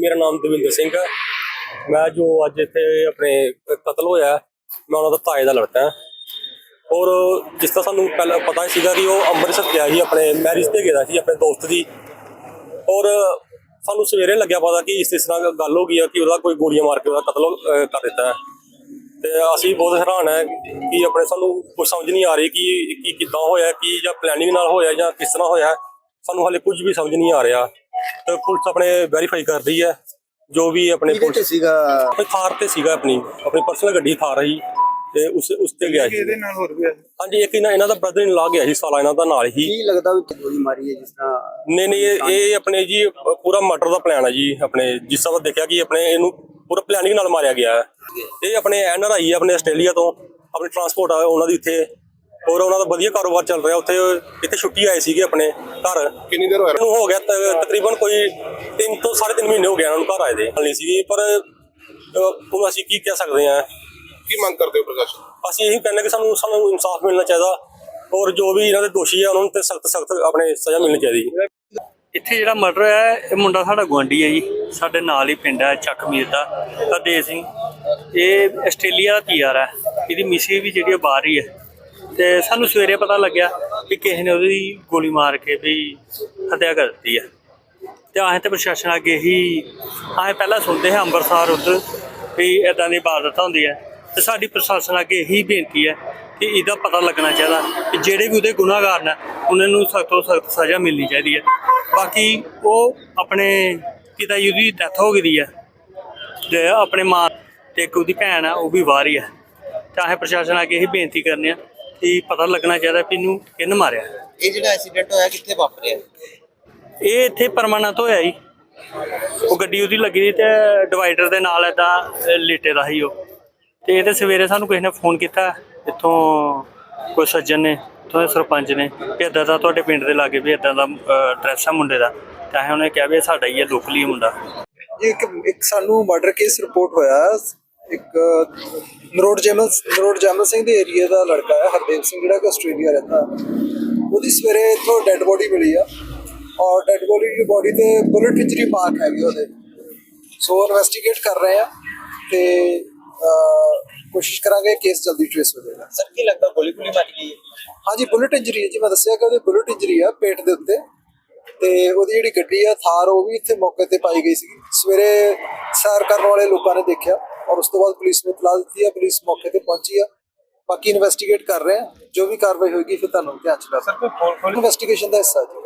ਮੇਰਾ ਨਾਮ ਦਵਿੰਦਰ ਸਿੰਘ ਹੈ। ਮੈਂ ਜੋ ਅੱਜ ਇੱਥੇ ਆਪਣੇ ਕਤਲ ਹੋਇਆ ਮੈਂ ਉਹਨਾਂ ਦਾ ਤਾਏ ਦਾ ਲੜਕਾ ਹਾਂ। ਔਰ ਜਿਸ ਤਰ੍ਹਾਂ ਸਾਨੂੰ ਪਹਿਲਾਂ ਪਤਾ ਸੀਗਾ ਕਿ ਉਹ ਅੰਮ੍ਰਿਤਸਰ ਗਿਆ ਸੀ ਆਪਣੇ ਮੈਰਿਜ ਤੇ ਗਿਆ ਸੀ ਆਪਣੇ ਦੋਸਤ ਦੀ। ਔਰ ਸਾਨੂੰ ਸਵੇਰੇ ਲੱਗਿਆ ਪਤਾ ਕਿ ਇਸ ਇਸ ਤਰ੍ਹਾਂ ਗੱਲ ਹੋ ਗਈ ਹੈ ਕਿ ਉਹਦਾ ਕੋਈ ਗੋਲੀਆਂ ਮਾਰ ਕੇ ਉਹਦਾ ਕਤਲ ਕਰ ਦਿੱਤਾ ਹੈ। ਤੇ ਅਸੀਂ ਬਹੁਤ ਹੈਰਾਨ ਹੈ ਕਿ ਆਪਣੇ ਸਾਨੂੰ ਕੁਝ ਸਮਝ ਨਹੀਂ ਆ ਰਹੀ ਕਿ ਕੀ ਕਿੱਦਾਂ ਹੋਇਆ ਕੀ ਜਾਂ ਪਲੈਨਿੰਗ ਨਾਲ ਹੋਇਆ ਜਾਂ ਕਿਸ ਤਰ੍ਹਾਂ ਹੋਇਆ ਸਾਨੂੰ ਹਾਲੇ ਕੁਝ ਵੀ ਸਮਝ ਨਹੀਂ ਆ ਰਿਹਾ। ਤੇ ਪੁਲਿਸ ਆਪਣੇ ਵੈਰੀਫਾਈ ਕਰ ਰਹੀ ਹੈ। ਜੋ ਵੀ ਆਪਣੇ ਪੁਲਿਸ ਸੀਗਾ? ਆਪਣੀ ਥਾਰ ਤੇ ਸੀਗਾ ਆਪਣੀ ਆਪਣੀ ਪਰਸਨਲ ਗੱਡੀ ਥਾਰ ਰਹੀ ਤੇ ਉਸ ਉਸ ਤੇ ਗਿਆ ਸੀ। ਇਹਦੇ ਨਾਲ ਹੋਰ ਵੀ ਹਾਂਜੀ ਇੱਕ ਇਹਨਾਂ ਦਾ ਬ੍ਰਦਰ ਇਨ ਲਾ ਗਿਆ ਸੀ ਸਾਲਾ ਇਹਨਾਂ ਦਾ ਨਾਲ ਹੀ। ਕੀ ਲੱਗਦਾ ਵੀ ਗੋਲੀ ਮਾਰੀ ਹੈ ਜਿਸ ਤਰ੍ਹਾਂ ਨਹੀਂ ਨਹੀਂ ਇਹ ਇਹ ਆਪਣੇ ਜੀ ਪੂਰਾ ਮਰਡਰ ਦਾ ਪਲਾਨ ਹੈ ਜੀ ਆਪਣੇ ਜਿਸ ਤਰ੍ਹਾਂ ਦੇਖਿਆ ਕਿ ਆਪਣੇ ਇਹਨੂੰ ਪੂਰਾ ਪਲੈਨਿੰਗ ਨਾਲ ਮਾਰਿਆ ਗਿਆ। ਹੈ ਇਹ ਆਪਣੇ ਐਨਆਰਆਈ ਹੈ ਆਪਣੇ ਆਸਟ੍ਰੇਲੀਆ ਤੋਂ ਆਪਣੀ ਟਰਾਂਸਪੋਰਟ ਆ ਉਹਨਾਂ ਦੀ ਇੱਥੇ। ਔਰ ਉਹਨਾਂ ਦਾ ਵਧੀਆ ਕਾਰੋਬਾਰ ਚੱਲ ਰਿਹਾ ਉੱਥੇ ਇੱਥੇ ਛੁੱਟੀ ਆਏ ਸੀਗੇ ਆਪਣੇ ਘਰ। ਕਿੰਨੀ ਦੇਰ ਹੋਇਆ? ਨੂੰ ਹੋ ਗਿਆ ਤਕਰੀਬਨ ਕੋਈ 3 ਤੋਂ 3.5 ਮਹੀਨੇ ਹੋ ਗਏ ਇਹਨਾਂ ਨੂੰ ਘਰ ਆਏ ਦੇ। ਨਹੀਂ ਸੀ ਪਰ ਹੁਣ ਅਸੀਂ ਕੀ ਕਹਿ ਸਕਦੇ ਹਾਂ। ਕੀ ਮੰਗ ਕਰਦੇ ਹੋ ਪ੍ਰਕਾਸ਼ ਅਸੀਂ ਇਹੀ ਕਹਿੰਦੇ ਕਿ ਸਾਨੂੰ ਸਾਨੂੰ ਇਨਸਾਫ ਮਿਲਣਾ ਚਾਹੀਦਾ ਔਰ ਜੋ ਵੀ ਇਹਨਾਂ ਦੇ ਦੋਸ਼ੀ ਆ ਉਹਨਾਂ ਨੂੰ ਤੇ ਸਖਤ ਸਖਤ ਆਪਣੇ ਸਜ਼ਾ ਮਿਲਣੀ ਚਾਹੀਦੀ ਇੱਥੇ ਜਿਹੜਾ ਮਰਡਰ ਹੈ ਇਹ ਮੁੰਡਾ ਸਾਡਾ ਗੁਆਂਢੀ ਹੈ ਜੀ। ਸਾਡੇ ਨਾਲ ਹੀ ਪਿੰਡ ਹੈ ਚੱਕਮੀਰ ਦਾ ਹਰਦੇਵ ਸਿੰਘ। ਇਹ ਆਸਟ੍ਰੇਲੀਆ ਦਾ ਪੀਆਰ ਹੈ। ਇਹਦੀ ਮਿਸੀ ਵੀ ਜਿਹੜੀ ਉਹ ਬਾਹਰ ਹੀ ਹੈ। ਤੇ ਸਾਨੂੰ ਸਵੇਰੇ ਪਤਾ ਲੱਗਿਆ ਕਿ ਕਿਸੇ ਨੇ ਉਹਦੀ ਗੋਲੀ ਮਾਰ ਕੇ ਵੀ ਹੱਤਿਆ ਕਰ ਦਿੱਤੀ ਹੈ। ਤੇ ਆਹ ਤੇ ਪ੍ਰਸ਼ਾਸਨ ਅੱਗੇ ਹੀ ਆਹ ਪਹਿਲਾਂ ਸੁਣਦੇ ਹਾਂ ਅੰਮ੍ਰਿਤਸਰ ਉੱਧਰ ਵੀ ਇਦਾਂ ਦੀ ਇਬਾਦਤ ਹੁੰਦੀ ਹੈ। ਤੇ ਸਾਡੀ ਪ੍ਰਸ਼ਾਸਨ ਅੱਗੇ ਇਹੀ ਬੇਨਤੀ ਹੈ ਕਿ ਇਹਦਾ ਪਤਾ ਲੱਗਣਾ ਚਾਹੀਦਾ ਕਿ ਜਿਹੜੇ ਵੀ ਉਹਦੇ ਗੁਨਾਹਗਾਰ ਨੇ ਉਹਨਾਂ ਨੂੰ ਸਖਤ ਤੋਂ ਸਖਤ ਸਜ਼ਾ ਮਿਲਣੀ ਚਾਹੀਦੀ ਹੈ। ਬਾਕੀ ਉਹ ਆਪਣੇ ਪਿਤਾ ਜੀ ਦੀ ਡੈਥ ਹੋ ਗਈ ਹੈ ਤੇ ਆਪਣੇ ਮਾਂ ਤੇ ਇੱਕ ਉਹਦੀ ਭੈਣ ਆ ਉਹ ਵੀ ਬਾਹਰ ਹੀ ਹੈ। ਚਾਹੇ ਪ੍ਰਸ਼ਾਸਨ ਅੱਗੇ ਇਹੀ ਬੇਨਤੀ ਕਰਨੇ ਆ ਕਿ ਪਤਾ ਲੱਗਣਾ ਚਾਹੀਦਾ ਵੀ ਇਹਨੂੰ ਕਿਹਨੇ ਮਾਰਿਆ। ਇਹ ਜਿਹੜਾ ਐਕਸੀਡੈਂਟ ਹੋਇਆ ਕਿੱਥੇ ਵਾਪਰਿਆ? ਇਹ ਇੱਥੇ ਪਰਮਾਨੈਂਟ ਹੋਇਆ ਜੀ। ਉਹ ਗੱਡੀ ਉਹਦੀ ਲੱਗੀ ਤੇ ਡਿਵਾਈਡਰ ਦੇ ਨਾਲ ਏਦਾਂ ਲੇਟੇ ਦਾ ਸੀ ਉਹ। ਤੇ ਇਹਦੇ ਸਵੇਰੇ ਸਾਨੂੰ ਕਿਸੇ ਨੇ ਫੋਨ ਕੀਤਾ, ਇੱਥੋਂ ਕੋਈ ਸੱਜਣ ਨੇ, ਇੱਥੋਂ ਦੇ ਸਰਪੰਚ ਨੇ ਕਿ ਇਦਾਂ ਦਾ ਤੁਹਾਡੇ ਪਿੰਡ ਦੇ ਲਾਗੇ ਵੀ ਇਦਾਂ ਦਾ ਐਡਰੈਸ ਆ ਮੁੰਡੇ ਦਾ। ਤਾਂ ਅਸੀਂ ਉਹਨੇ ਕਿਹਾ ਵੀ ਇਹ ਸਾਡਾ ਹੀ ਹੈ ਲੋਕਲੀ ਮੁੰਡਾ। ਇੱਕ ਇੱਕ ਸਾਨੂੰ ਮਰਡਰ ਕੇਸ ਰਿਪੋਰਟ ਹੋਇਆ। ਇੱਕ ਨਰੋਡ ਜੈਮਲ ਨਰੋਡ ਜੈਮਲ ਸਿੰਘ ਦੇ ਏਰੀਆ ਦਾ ਲੜਕਾ ਹੈ, ਹਰਦੇਵ ਸਿੰਘ, ਜਿਹੜਾ ਕਿ ਆਸਟ੍ਰੇਲੀਆ ਰਹਿੰਦਾ ਉਹਦੀ ਸਵੇਰੇ ਇੱਥੋਂ ਡੈੱਡ ਬੋਡੀ ਮਿਲੀ ਆ। ਔਰ ਡੈੱਡ ਬੋਡੀ ਦੀ ਬੋਡੀ ਤੇ ਬੁਲਟ ਇੰਜਰੀ ਮਾਰਕ ਹੈਗੀ ਉਹਦੇ। ਸੋ ਇਨਵੈਸਟੀਗੇਟ ਕਰ ਰਹੇ ਆ ਤੇ ਕੋਸ਼ਿਸ਼ ਕਰਾਂਗੇ ਕੇਸ ਜਲਦੀ ਟ੍ਰੇਸ ਹੋ ਜਾਏਗਾ ਸਰ ਕੀ ਲੱਗਦਾ ਗੋਲੀ ਗੋਲੀ ਮਾਰੀ ਗਈ ਹਾਂਜੀ ਬੁਲਟ ਇੰਜਰੀ ਹੈ ਜੀ। ਮੈਂ ਦੱਸਿਆ ਕਿ ਉਹਦੇ ਬੁਲਟ ਇੰਜਰੀ ਆ ਪੇਟ ਦੇ ਉੱਤੇ। ਤੇ ਉਹਦੀ ਜਿਹੜੀ ਗੱਡੀ ਆ ਥਾਰ ਉਹ ਵੀ ਇੱਥੇ ਮੌਕੇ ਤੇ ਪਾਈ ਗਈ ਸੀ ਸਵੇਰੇ ਸੈਰ ਕਰਨ ਵਾਲੇ ਲੋਕਾਂ ਨੇ ਦੇਖਿਆ ਔਰ ਉਸ ਤੋਂ ਬਾਅਦ ਪੁਲਿਸ ਨੂੰ ਇਤਲਾਹ ਦਿੱਤੀ ਆ। ਪੁਲਿਸ ਮੌਕੇ ਤੇ ਪਹੁੰਚੀ ਆ। ਬਾਕੀ ਇਨਵੈਸਟੀਗੇਟ ਕਰ ਰਹੇ ਆ। ਜੋ ਵੀ ਕਾਰਵਾਈ ਹੋਏਗੀ ਫਿਰ ਤੁਹਾਨੂੰ ਧਿਆਨ ਚ ਰੱਖ ਸਰ ਕੋਈ ਫੋਨ ਇਨਵੈਸਟੀਗੇਸ਼ਨ ਦਾ ਹਿੱਸਾ ਜੀ।